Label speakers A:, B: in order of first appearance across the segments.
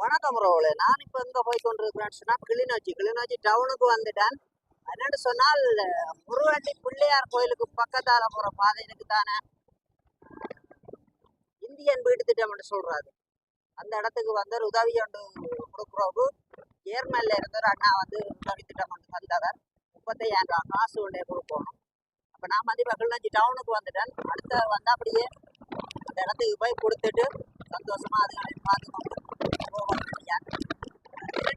A: வணக்கம் ரோவில் நான் இப்போ எங்கே போய் கொண்டிருக்கிறேன்னு சொன்னால் கிளிநொச்சி. கிளிநொச்சி டவுனுக்கு வந்துட்டேன். என்னென்னு சொன்னால் முருகண்டி பிள்ளையார் கோயிலுக்கு பக்கத்தால் போகிற பாதைக்கு தானே. இந்தியன் வீட்டு திட்டம்னு சொல்கிறாரு அந்த இடத்துக்கு வந்து ஒரு உதவி ஒன்று கொடுக்குறோக்கு ஏர்மல்ல இருந்த ஒரு அண்ணா வந்து உதவி திட்டம் ஒன்று தந்தவர் முப்பத்தையாயிரம் ரூபா காசு ஒன்றே கொடுக்கணும் அப்போ நான் வந்து இப்போ கிளிநொச்சி டவுனுக்கு வந்துட்டேன். அடுத்த வந்து அப்படியே அந்த இடத்துக்கு போய் கொடுத்துட்டு சந்தோஷமாக அதுகளை பார்த்து கொண்டு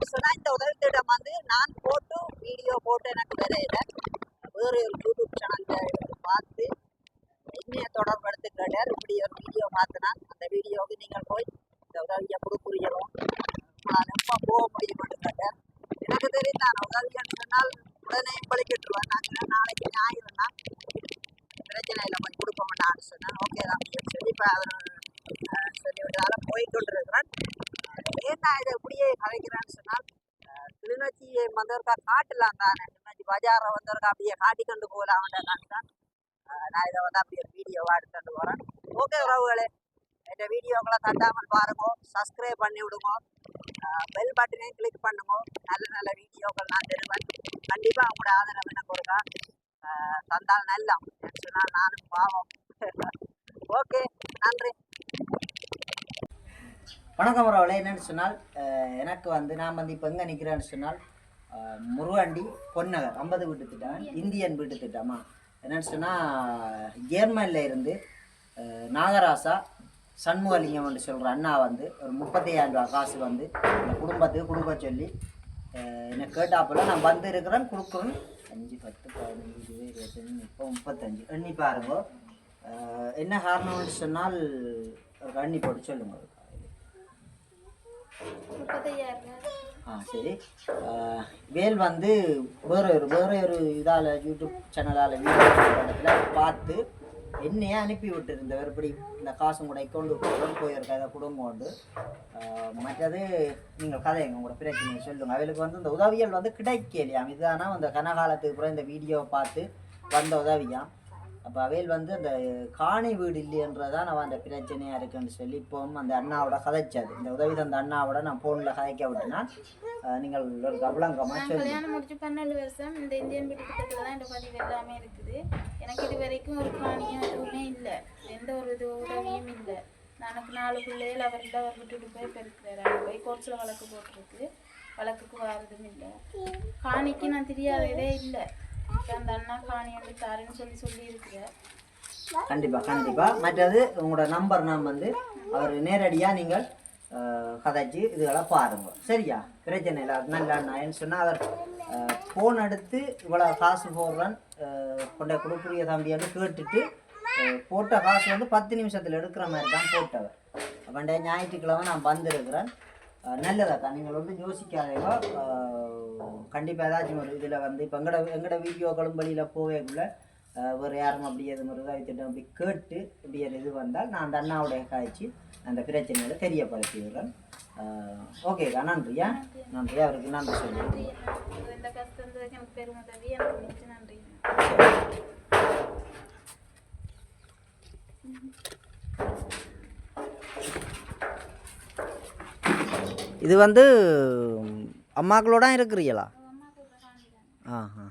A: சொன்னால் இந்த உதவி திட்டம் வந்து நான் போட்டு வீடியோ போட்டு எனக்கு தெரியல வேறு ஒரு யூடியூப் சேனல் பார்த்து என்னைய தொடர்படுத்தி கேட்டார் இப்படி ஒரு வீடியோ பார்த்தனான் அந்த வீடியோவுக்கு நீங்கள் போய் இந்த உதவியை கொடுக்குறீங்களோ நான் எப்போ போக முடியும் கேட்டார் எனக்கு தெரியும் நான் உதவின்னு சொன்னால் உடனே பழிக்கிட்டுருவேன் நான் நாளைக்கு ஞாயிறுனா பிரச்சனை இல்லை வந்து கொடுப்போம் நான் சொன்னேன் ஓகே தான் சொல்லி இப்போ அவர் சொல்லிவிட்டார் என்ன நான் இதை இப்படியே கலைக்கிறான்னு சொன்னால் அஹ், கிளிநொச்சியை காட்டலாம் தானே கிளிநொச்சி பஜாரை வந்தவருக்கா அப்படியே காட்டி கொண்டு போகலாம் தான் நான் இதை வந்து அப்படியே வீடியோவாக எடுத்துட்டு போகிறேன் ஓகே உறவுகளே இந்த வீடியோக்களை தட்டாமல் பாருங்க சப்ஸ்கிரைப் பண்ணி விடுங்க பெல் பட்டனையும் கிளிக் பண்ணுங்க. நல்ல நல்ல வீடியோக்கள் நான் தருவேன். கண்டிப்பாக அவங்களோட ஆதரவு எனக்கு ஒருக்கா தந்தால் நல்லா சொன்னால் நானும் பாவம். ஓகே நன்றி. வணக்கம் உறவுகளே என்னன்னு சொன்னால் எனக்கு வந்து நான் வந்து இப்போ எங்கே நிற்கிறேன்னு சொன்னால் முருகாண்டி பொன்னகர் ஐம்பது வீட்டு திட்டம் இந்தியன் வீட்டு திட்டமா? என்னன்னு சொன்னால் ஜேர்மனில் இருந்து நாகராசா சண்முகலிங்கம் சொல்கிற அண்ணா வந்து ஒரு முப்பத்தையாயிரம் ரூபா காசு வந்து இந்த குடும்பத்துக்கு கொடுக்க சொல்லி என்னை கேட்டாப்புல நான் வந்து இருக்கிறேன் கொடுக்குறேன் அஞ்சு பத்து பதினஞ்சு இருபது இருபத்தஞ்சு முப்பது முப்பத்தஞ்சு. எண்ணி பாருங்க. என்ன காரணம்னு சொன்னால் ஒரு எண்ணி போட்டு சொல்லுங்க. ஆ சரி. வேல் வந்து வேற ஒரு வேற ஒரு இதால் யூடியூப் சேனலால் வீடியோ இடத்துல பார்த்து என்னையே அனுப்பி விட்டுருந்தவர். இப்படி இந்த காசும் கூட அக்கௌண்ட் கொண்டு போயிருக்க அதை குடும்பம் உண்டு மற்றது நீங்கள் கதை எங்கள் கூட பிரச்சனை சொல்லுங்கள் அவளுக்கு வந்து இந்த உதவிகள் வந்து கிடைக்கலையாம். இதுதானா அந்த கனகாலத்துக்கு அப்புறம் இந்த வீடியோவை பார்த்து வந்த உதவியாம். அப்போ அவையில் வந்து அந்த காணி வீடு இல்லைன்றதான் அவன் அந்த பிரச்சனையாக இருக்குன்னு சொல்லி இப்போவும் அந்த அண்ணாவோட கதைச்சது இந்த உதவி தந்த அண்ணாவோட நான் ஃபோனில் கதைக்க விட்டுனா அஹ், நீங்கள் ஒரு கபலங்கமாக
B: நான்
A: சொல்லி.
B: கல்யாணம் முடிச்சு பன்னெண்டு வருஷம் இந்த இந்தியன் வீட்டு திட்டத்தில் தான் இந்த பதிவு எல்லாமே இருக்குது. எனக்கு இது வரைக்கும் ஒரு காணியும் எதுவுமே இல்லை. எந்த ஒரு இது உதவியும் இல்லை. எனக்கு நாலு பிள்ளைகள் அவர் இல்லை அவர் விட்டுட்டு போய் பெருக்கிறாரு. அங்கே போய் கோர்ட்ஸில் வழக்கு போட்டிருக்கு. வழக்குக்கு வாரதும் இல்லை. காணிக்கு நான் தெரியாததே இல்லை. அந்த அண்ணா காணி வந்து தாரேன்னு சொல்லி
A: கண்டிப்பாக கண்டிப்பாக மற்றது உங்களோட நம்பர் நான் வந்து அவர் நேரடியாக நீங்கள் கதைச்சு இதுகளை பாருங்க. சரியா? பிரச்சனை இல்லை அது நல்ல அண்ணான்னு சொன்னால் அவர் ஃபோன் எடுத்து இவ்வளோ காசு போடுறான் கொண்ட கொடுக்குரிய தம்பியான்னு கேட்டுட்டு போட்ட காசு வந்து பத்து நிமிஷத்தில் எடுக்கிற மாதிரி தான் போட்டவர். அவன்டைய ஞாயிற்றுக்கிழமை நான் வந்திருக்கிறேன். நல்லதாக்கா நீங்கள் வந்து யோசிக்காதீங்க கண்டிப்பாக ஏதாச்சும் ஒரு இதில் வந்து இப்போ எங்கட எங்கட வீடியோக்களும் வெளியில் போவேக்குள்ள வேறு யாரும் அப்படி எதுவும் உதவி திட்டம் அப்படி கேட்டு இப்படி ஒரு இது வந்தால் நான் அந்த அண்ணாவுடைய காய்ச்சி அந்த பிரச்சனைகளை தெரியப்படுத்தி விடுறேன் ஓகேக்கா நன்றியா நன்றி அவருக்கு நன்றி சொல்லுங்கள் இது வந்து அம்மாக்களோட இருக்கிறீங்களா? ஆஹா.